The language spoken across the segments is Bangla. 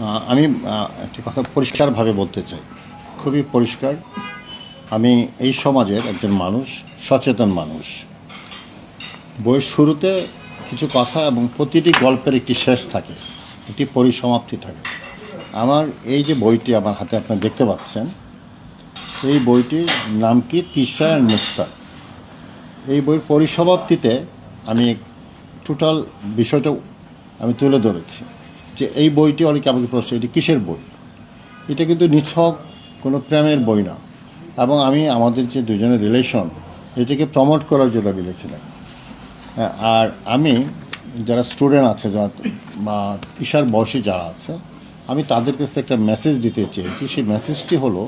আমি একটি কথা পরিষ্কারভাবে বলতে চাই। খুবই পরিষ্কার। আমি এই সমাজের একজন মানুষ, সচেতন মানুষ। বইয়ের শুরুতে কিছু কথা এবং প্রতিটি গল্পের একটি শেষ থাকে, একটি পরিসমাপ্তি থাকে। আমার এই যে বইটি আমার হাতে আপনারা দেখতে পাচ্ছেন, এই বইটির নাম কি? তিশা অ্যান্ড মুস্তাক। এই বইয়ের পরিসমাপ্তিতে আমি টোটাল বিষয়টা আমি তুলে ধরেছি। যে এই বইটি অনেকে আমাকে প্রশ্ন এটি কিসের বই? এটা কিন্তু নিছক কোনো প্রেমের বই না। এবং আমি আমাদের যে দুজনের রিলেশন এটাকে প্রমোট করার জন্য আমি লিখি নাই। হ্যাঁ, আর আমি যারা স্টুডেন্ট আছে যারা বা ঈশার বয়সী যারা আছে আমি তাদের কাছে একটা মেসেজ দিতে চেয়েছি। সেই মেসেজটি হলো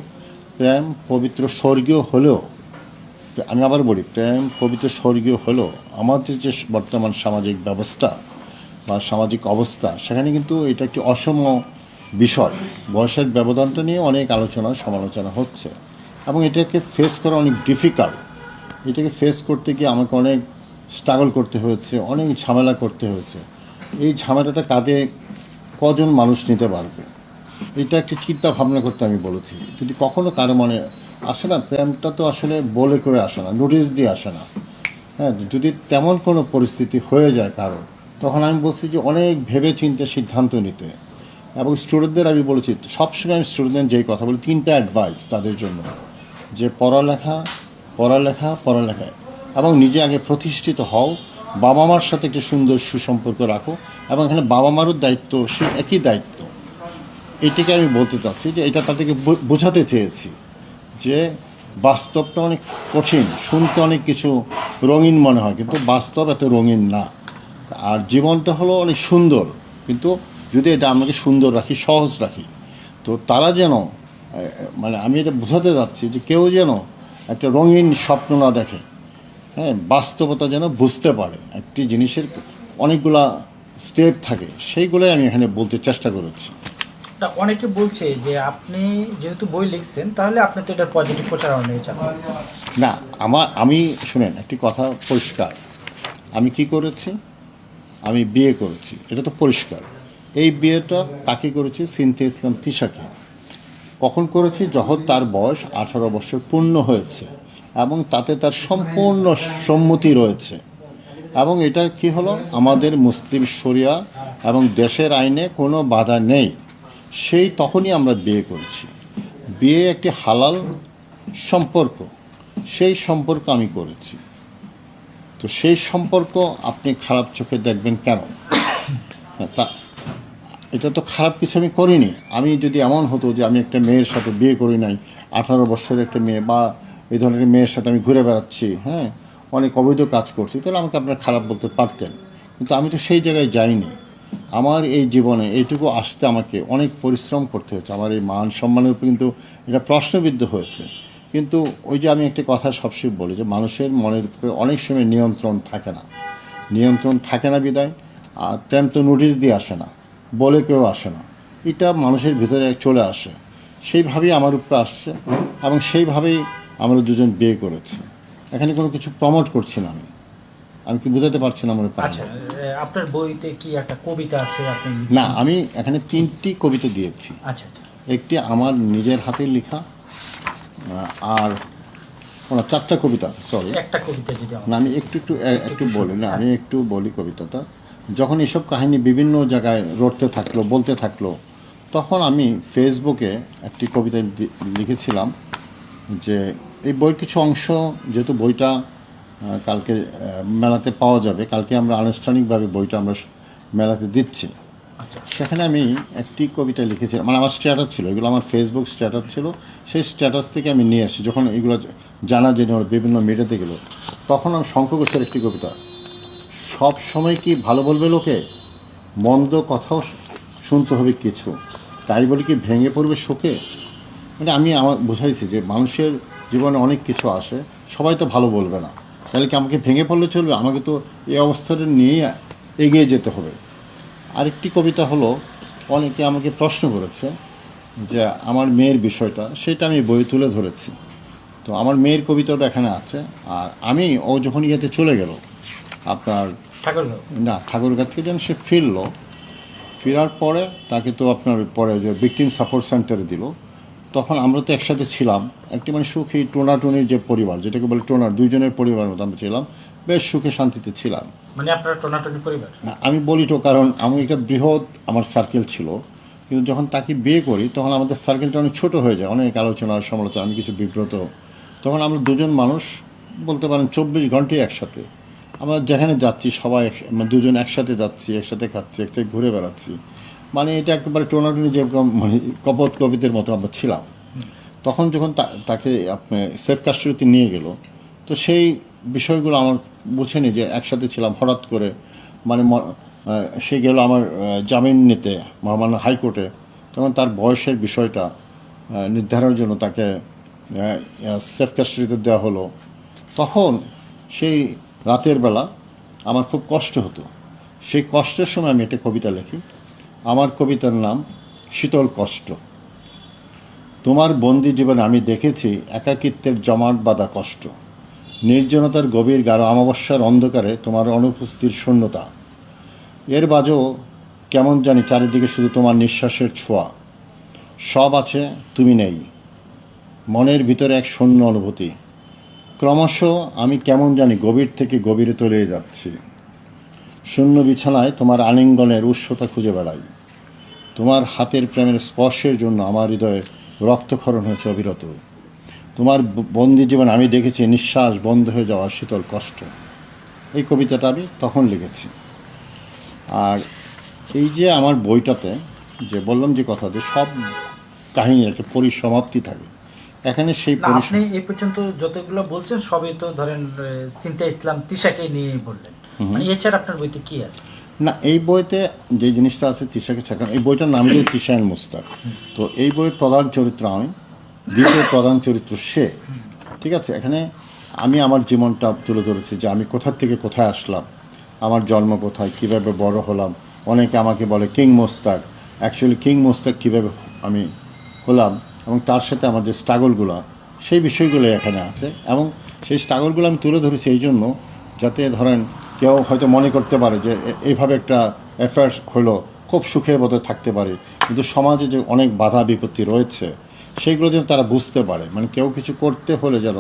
প্রেম পবিত্র স্বর্গীয় হলেও আমি আবার বলি প্রেম পবিত্র স্বর্গীয় হলেও আমাদের যে বর্তমান সামাজিক ব্যবস্থা বা সামাজিক অবস্থা, সেখানে কিন্তু এটা একটি অসম বিষয়। বয়সের ব্যবধানটা নিয়ে অনেক আলোচনা, সমালোচনা হচ্ছে। এবং এটাকে ফেস করা অনেক ডিফিকাল্ট এটাকে ফেস করতে গিয়ে আমাকে অনেক স্ট্রাগল করতে হয়েছে, অনেক ঝামেলা করতে হয়েছে। এই ঝামেলাটা কাঁধে কজন মানুষ নিতে পারবে? এটা একটি চিন্তা ভাবনা করতে আমি বলেছি। যদি কখনো কারও মনে আসে না, প্রেমটা তো আসলে বলে করে আসে না নোটিশ দিয়ে আসে না। হ্যাঁ যদি তেমন কোনো পরিস্থিতি হয়ে যায় কারও তখন আমি বলছি যে অনেক ভেবে চিন্তে সিদ্ধান্ত নিতে। এবং স্টুডেন্টদের আমি বলেছি, সবসময় আমি স্টুডেন্টদের যেই কথা বলি, তিনটা অ্যাডভাইস তাদের জন্য। যে পড়ালেখা পড়ালেখা পড়ালেখা। এবং নিজে আগে প্রতিষ্ঠিত হও বাবা মার সাথে একটি সুন্দর সুসম্পর্ক রাখো, এবং এখানে বাবা মারও দায়িত্ব, সে একই দায়িত্ব। এটাকে আমি বলতে চাচ্ছি যে এটা তাদেরকে বোঝাতে চেয়েছি যে বাস্তবটা অনেক কঠিন, শুনতে অনেক কিছু রঙিন মনে হয়, কিন্তু বাস্তব এত রঙিন না। আর জীবনটা হলো অনেক সুন্দর। কিন্তু যদি এটা আমাকে সুন্দর রাখি সহজ রাখি তো তারা যেন মানে আমি এটা বোঝাতে যাচ্ছি যে কেউ যেন একটা রঙিন স্বপ্ন না দেখে হ্যাঁ বাস্তবতা যেন বুঝতে পারে। একটি জিনিসের অনেকগুলা স্টেপ থাকে সেইগুলোই আমি এখানে বলতে চেষ্টা করেছি। তা অনেকে বলছে যে আপনি যেহেতু বই লিখছেন তাহলে আপনি তো এটা পজিটিভ প্রচারণা নিয়ে চান। না আমার আমি শুনেন একটি কথা পরিষ্কার। আমি কি করেছি? আমি বিয়ে করেছি। এটা তো পরিষ্কার। এই বিয়েটা তাকে করেছি? সিনথিয়া ইসলাম তিশাকে। কখন করেছি? যখন তার বয়স আঠারো বছর পূর্ণ হয়েছে এবং তাতে তার সম্পূর্ণ সম্মতি রয়েছে। এবং এটা কি হলো? আমাদের মুসলিম শরিয়া এবং দেশের আইনে কোনো বাধা নেই। সেই তখনই আমরা বিয়ে করেছি। বিয়ে একটি হালাল সম্পর্ক। সেই সম্পর্ক আমি করেছি। তো সেই সম্পর্ক আপনি খারাপ চোখে দেখবেন কেন? হ্যাঁ, তা এটা তো খারাপ কিছু আমি করিনি। আমি যদি এমন হতো যে আমি একটা মেয়ের সাথে বিয়ে করি নাই আঠারো বছরের একটা মেয়ে বা এই ধরনের মেয়ের সাথে আমি ঘুরে বেড়াচ্ছি হ্যাঁ অনেক অবৈধ কাজ করছি তাহলে আমাকে আপনার খারাপ বলতে পারতেন। কিন্তু আমি তো সেই জায়গায় যাইনি। আমার এই জীবনে এইটুকু আসতে আমাকে অনেক পরিশ্রম করতে হয়েছে। আমার এই মান সম্মানের উপর কিন্তু এটা প্রশ্নবিদ্ধ হয়েছে। কিন্তু ওই যে আমি একটা কথা সবসময় বলি যে মানুষের মনের উপরে অনেক সময় নিয়ন্ত্রণ থাকে না। নিয়ন্ত্রণ থাকে না বিদায় আর প্রেম তো নোটিশ দিয়ে আসে না বলে কেউ আসে না। এটা মানুষের ভিতরে চলে আসে। সেইভাবেই আমার উপরে আসছে এবং সেইভাবেই আমরা দুজন বিয়ে করেছি। এখানে কোনো কিছু প্রমোট করছি না আমি। আমি কি বোঝাতে পারছি না আমার আচ্ছা আপনার বইতে কি একটা কবিতা আছে আপনি? না আমি এখানে তিনটি কবিতা দিয়েছি। আচ্ছা আচ্ছা। একটি আমার নিজের হাতে লেখা আর কোনো চারটা কবিতা আছে সরি একটা কবিতা যদি না আমি একটু একটু একটু বলি না আমি একটু বলি কবিতাটা। যখন এসব কাহিনী বিভিন্ন জায়গায় রটতে থাকল বলতে থাকল তখন আমি ফেসবুকে একটি কবিতা লিখেছিলাম যে এই বইয়ের কিছু অংশ যেহেতু বইটা কালকে মেলাতে পাওয়া যাবে কালকে আমরা আনুষ্ঠানিকভাবে বইটা আমরা মেলাতে দিচ্ছি। সেখানে আমি একটি কবিতা লিখেছিলাম। মানে আমার স্ট্যাটাস ছিল, এগুলো আমার ফেসবুক স্ট্যাটাস ছিল। সেই স্ট্যাটাস থেকে আমি নিয়ে আসি। যখন এগুলো জানা জেনে ওর বিভিন্ন মিডিয়াতে গেলো, তখন আমি শঙ্খ ঘোষের একটি কবিতা। সব সময় কি ভালো বলবে লোকে? মন্দ কথাও শুনতে হবে কিছু। তাই বলে কি ভেঙে পড়বে শোকে? মানে আমি আমার বুঝাইছি যে মানুষের জীবনে অনেক কিছু আসে, সবাই তো ভালো বলবে না। তাহলে কি আমাকে ভেঙে পড়লে চলবে? আমাকে তো এই অবস্থাটা নিয়েই এগিয়ে যেতে হবে। আরেকটি কবিতা হলো অনেকে আমাকে প্রশ্ন করেছে যে আমার মেয়ের বিষয়টা সেটা আমি বই তুলে ধরেছি। তো আমার মেয়ের কবিতাটা এখানে আছে আর আমি ও যখন ইয়েতে চলে গেল আপনার না ঠাকুরগাঁ থেকে যেন সে ফিরলো ফেরার পরে তাকে তো আপনার পরে যে ভিকটিম সাপোর্ট সেন্টারে দিল তখন আমরা তো একসাথে ছিলাম একটি মানে সুখী টোনাটুনির যে পরিবার যেটাকে বলে টোনার দুইজনের পরিবার মতো আমরা ছিলাম বেশ সুখে শান্তিতে ছিলাম। মানে আপনার টোনাটনি পরিবার? না, আমি বলি তো কারণ আমি একটা বৃহৎ আমার সার্কেল ছিল। কিন্তু যখন তাকে বিয়ে করি তখন আমাদের সার্কেলটা অনেক ছোট হয়ে যায় অনেক আলোচনা সমালোচনা আমি কিছু বিব্রত। তখন আমরা দুজন মানুষ বলতে পারেন চব্বিশ ঘন্টায় একসাথে। আমরা যেখানে যাচ্ছি সবাই মানে দুজন একসাথে যাচ্ছি একসাথে খাচ্ছি একসাথে ঘুরে বেড়াচ্ছি। মানে এটা একেবারে টোনাটুনি যেরকম মানে কপত কবিতের মতো আমরা ছিলাম। তখন যখন তা- তাকে আপনি সেফ কাস্টডিতে নিয়ে গেল তো সেই বিষয়গুলো আমার বুঝেনি যে একসাথে ছিলাম হঠাৎ করে। মানে সে গেল আমার জামিন নিতে, মহামান্য হাইকোর্টে। তখন তার বয়সের বিষয়টা নির্ধারণের জন্য তাকে সেফ কাস্টডিতে দেওয়া হলো। তখন সেই রাতের বেলা আমার খুব কষ্ট হতো। সেই কষ্টের সময় আমি একটা কবিতা লিখি। আমার কবিতার নাম শীতল কষ্ট। তোমার বন্দি জীবনে আমি দেখেছি একাকিত্বের জমাট বাঁধা কষ্ট। নির্জনতার গভীর গাঢ় অমাবস্যার অন্ধকারে তোমার অনুপস্থিতির শূন্যতা। এর বাজেও কেমন জানি চারিদিকে শুধু তোমার নিঃশ্বাসের ছোঁয়া। সব আছে, তুমি নেই। মনের ভিতরে এক শূন্য অনুভূতি। ক্রমশ আমি কেমন জানি গভীর থেকে গভীরে তলিয়ে যাচ্ছি। শূন্য বিছানায় তোমার আলিঙ্গনের উৎসতা খুঁজে বেড়াই। তোমার হাতের প্রেমের স্পর্শের জন্য আমার হৃদয়ে রক্তক্ষরণ হয়েছে অবিরত। তোমার বন্দি জীবন আমি দেখেছি নিঃশ্বাস বন্ধ হয়ে যাওয়ার শীতল কষ্ট। এই কবিতাটা আমি তখন লিখেছি। আর এই যে আমার বইটাতে যে বললাম যে কথা যে সব কাহিনীর একটা পরিসমাপ্তি থাকে। এখানে সেই আপনি এই পর্যন্ত যতগুলো বলছেন সবই তো ধরেন সিনথা ইসলাম তিশাকে নিয়ে বললেন। মানে এছাড়া আপনার বইতে কি আছে? না এই বইতে যে জিনিসটা আছে তিশাকে ছাকান এই বইটার নাম হচ্ছে তিশায়ন মুস্তাক। তো এই বইয়ের প্রধান চরিত্র আমি। দ্বিতীয় প্রধান চরিত্র সে। ঠিক আছে? এখানে আমি আমার জীবনটা তুলে ধরেছি যে আমি কোথার থেকে কোথায় আসলাম, আমার জন্ম কোথায়, কীভাবে বড় হলাম। অনেকে আমাকে বলে, king Mushtaq. Actually king Mushtaq কীভাবে আমি হলাম এবং তার সাথে আমার যে স্ট্রাগলগুলো সেই বিষয়গুলো এখানে আছে এবং সেই স্ট্রাগলগুলো আমি তুলে ধরেছি এই জন্য যাতে ধরেন কেউ হয়তো মনে করতে পারে যে এইভাবে একটা অ্যাফেয়ার্স হলো, খুব সুখে বোধহয় থাকতে পারে। কিন্তু সমাজে যে অনেক বাধা বিপত্তি রয়েছে সেইগুলো যেন তারা বুঝতে পারে। মানে কেউ কিছু করতে হলে যেন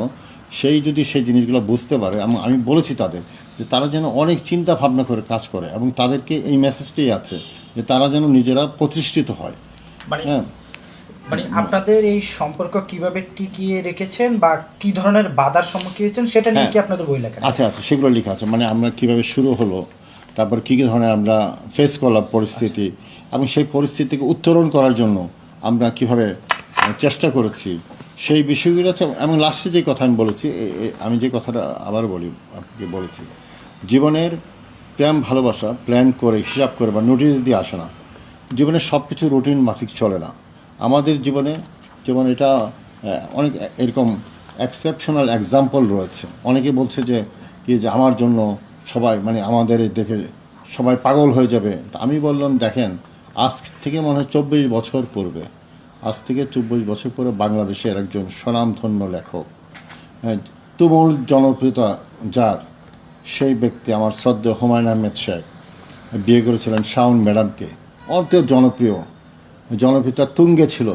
সেই যদি সেই জিনিসগুলো বুঝতে পারে এবং আমি বলেছি তাদের যে তারা যেন অনেক চিন্তা ভাবনা করে কাজ করে এবং তাদেরকে এই মেসেজটাই আছে যে তারা যেন নিজেরা প্রতিষ্ঠিত হয়। মানে হ্যাঁ। মানে আপনাদের এই সম্পর্ক কীভাবে টিকিয়ে রেখেছেন বা কি ধরনের বাধার সম্মুখীন হয়েছেন সেটা নিয়ে হ্যাঁ। কি আপনাদের বই লেখা? আচ্ছা আচ্ছা সেগুলো লেখা আছে। মানে আমরা কীভাবে শুরু হলো তারপর কী কী ধরনের আমরা ফেস করলাম পরিস্থিতি এবং সেই পরিস্থিতিকে উত্তরণ করার জন্য আমরা কীভাবে চেষ্টা করেছি। সেই বিষয়গুলো এবং লাস্টে যে কথা আমি বলেছি আমি যে কথাটা আবার বলি, আপনাকে বলেছি। জীবনের প্রেম, ভালোবাসা প্ল্যান করে, হিসাব করে বা নোটিশ দিয়ে আসে না। জীবনে সব কিছু রুটিন মাফিক চলে না। আমাদের জীবনে, যেমন এটা অনেক এরকম এক্সেপশনাল এক্সাম্পল রয়েছে। অনেকে বলছে যে, কি যে আমার জন্য সবাই মানে আমাদের দেখে সবাই পাগল হয়ে যাবে। আমি বললাম, দেখেন, আজ থেকে মনে হয় চব্বিশ বছর পূর্বে। থেকে চব্বিশ বছর পরে বাংলাদেশের একজন স্বনামধন্য লেখক। হ্যাঁ, তুমুল জনপ্রিয়তা যার সেই ব্যক্তি আমার শ্রদ্ধেয় হুমায়ুন আহমেদ শেখ বিয়ে করেছিলেন শাওন ম্যাডামকে। অর্ধেক জনপ্রিয়। জনপ্রিয়তা তুঙ্গে ছিল।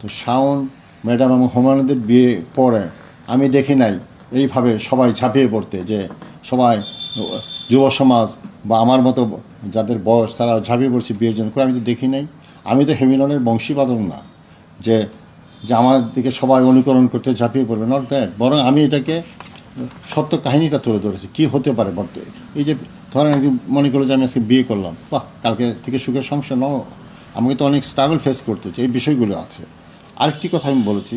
তো শাওন ম্যাডাম এবং হুমায়ুনদের বিয়ে পরে আমি দেখি নাই এইভাবে সবাই ঝাঁপিয়ে পড়তে যে সবাই যুব সমাজ বা আমার মতো যাদের বয়স তারা ঝাঁপিয়ে পড়ছে বিয়ের জন্য। আমি তো দেখি নাই। আমি তো হেমিলনের বংশীবাদক না, যে যে আমার দিকে সবাই অনুকরণ করতে ঝাঁপিয়ে পড়বে নট দ্যাট বরং আমি এটাকে সত্য কাহিনীটা তুলে ধরেছি, কী হতে পারে বর্ত এই যে ধরেন একদিন মনে করল যে আমি আজকে বিয়ে করলাম, বাহ, কালকে থেকে সুখের সংসার নাও আমাকে তো অনেক স্ট্রাগল ফেস করতে হচ্ছে এই বিষয়গুলো আছে। আরেকটি কথা আমি বলেছি